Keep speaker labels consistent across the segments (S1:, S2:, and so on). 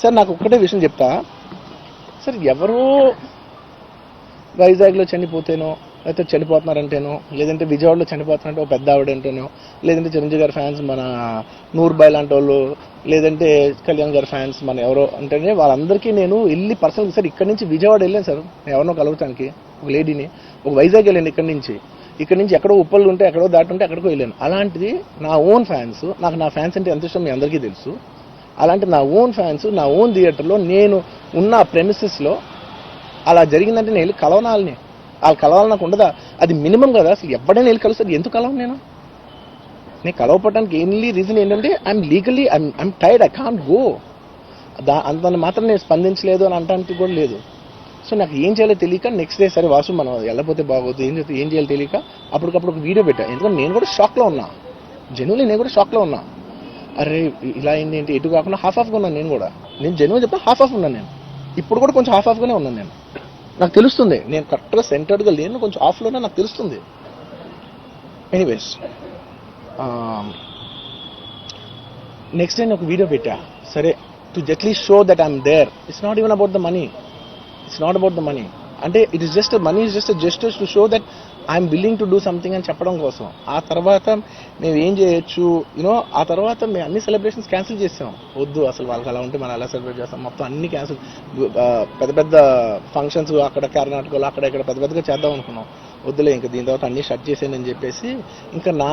S1: Sir నాకు ఒక్కటే విషయం చెప్తా. సార్ ఎవరో వైజాగ్లో చనిపోతేనో లేకపోతే చనిపోతున్నారంటేనో లేదంటే విజయవాడలో చనిపోతున్నారంటే ఒక పెద్ద ఆవిడంటేనో లేదంటే చిరంజీవి గారి ఫ్యాన్స్ మన నూర్బాయ్ లాంటి వాళ్ళు లేదంటే కళ్యాణ్ గారి ఫ్యాన్స్ మన ఎవరో అంటేనే వాళ్ళందరికీ నేను వెళ్ళి పర్సనల్ సార్ ఇక్కడ నుంచి విజయవాడ వెళ్ళాను సార్ నేను ఎవరినో కలవటానికి ఒక లేడీని ఒక వైజాగ్ వెళ్ళాను ఇక్కడ నుంచి. ఇక్కడ నుంచి ఎక్కడో ఉప్పలు ఉంటే ఎక్కడో దాటుంటే ఎక్కడికో వెళ్ళాను. అలాంటిది నా ఓన్ ఫ్యాన్స్ నాకు నా ఫ్యాన్స్ అంటే ఎంత ఇష్టం మీ అందరికీ తెలుసు. అలాంటి నా ఓన్ ఫ్యాన్స్ నా ఓన్ థియేటర్లో నేను ఉన్న ప్రెమిసెస్లో అలా జరిగిందంటే నేను వెళ్ళి కలవనాలని. వాళ్ళు కలవాలి నాకు ఉండదా? అది మినిమం కదా. అసలు ఎవడైనా వెళ్ళి కలుస్తారు. ఎందుకు కలవను నేను? నేను కలవపడడానికి ఎన్లీ రీజన్ ఏంటంటే I'm legally I'm I'm tired I can't go దా అంత మాత్రం నేను స్పందించలేదు అని అంటానికి కూడా లేదు. సో నాకు ఏం చేయాలో తెలియక నెక్స్ట్ డే సరే వాసు మనం వెళ్ళపోతే బాగోదు. ఏం చేస్తే ఏం చేయాలో తెలియక అప్పటికప్పుడు ఒక వీడియో పెట్టా. ఎందుకంటే నేను కూడా షాక్లో ఉన్నా. జెన్యున్లీ నేను కూడా షాక్లో ఉన్నా. అరే ఇలా అయింది ఏంటి? ఎటు కాకుండా హాఫ్ ఆఫ్గా ఉన్నాను నేను కూడా. నేను జెన్యున్ చెప్తే హాఫ్ ఆఫ్ ఉన్నాను నేను. ఇప్పుడు కూడా కొంచెం హాఫ్ ఆఫ్గానే ఉన్నాను నేను. నాకు తెలుస్తుంది నేను కరెక్ట్గా సెంటర్డ్గా లేను కొంచెం ఆఫ్లోనే నాకు తెలుస్తుంది. ఎనీవేస్ నెక్స్ట్ um, నేను ఒక వీడియో పెట్టా. సరే to just show that I'm there it's not even about the money it's not about the money అంటే it is just money is just just to show that I'm willing to do something అని చెప్పడం కోసం. ఆ తర్వాత మేము ఏం చేయొచ్చు? You know ఆ తర్వాత మేము అన్ని సెలబ్రేషన్స్ క్యాన్సిల్ చేసాం. వద్దు అసలు వాళ్ళకి అలా ఉంటే మనం అలా సెలబ్రేట్ చేస్తాం? మొత్తం అన్ని క్యాన్సిల్ పెద్ద పెద్ద ఫంక్షన్స్ అక్కడ కర్ణాటకలో అక్కడ ఇక్కడ పెద్ద పెద్దగా చేద్దాం అనుకున్నాం. వద్దులే ఇంకా దీని తర్వాత అన్ని షట్ చేసానని చెప్పేసి ఇంకా నా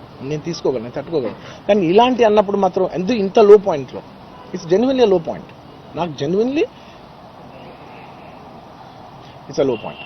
S1: నేను తీసుకోగలను నేను తట్టుకోగలను. కానీ ఇలాంటి అన్నప్పుడు మాత్రం ఎందుకు ఇంత లో. పాయింట్లో ఇట్స్ జెన్యున్లీ లో పాయింట్ నాకు genuinely it's a low point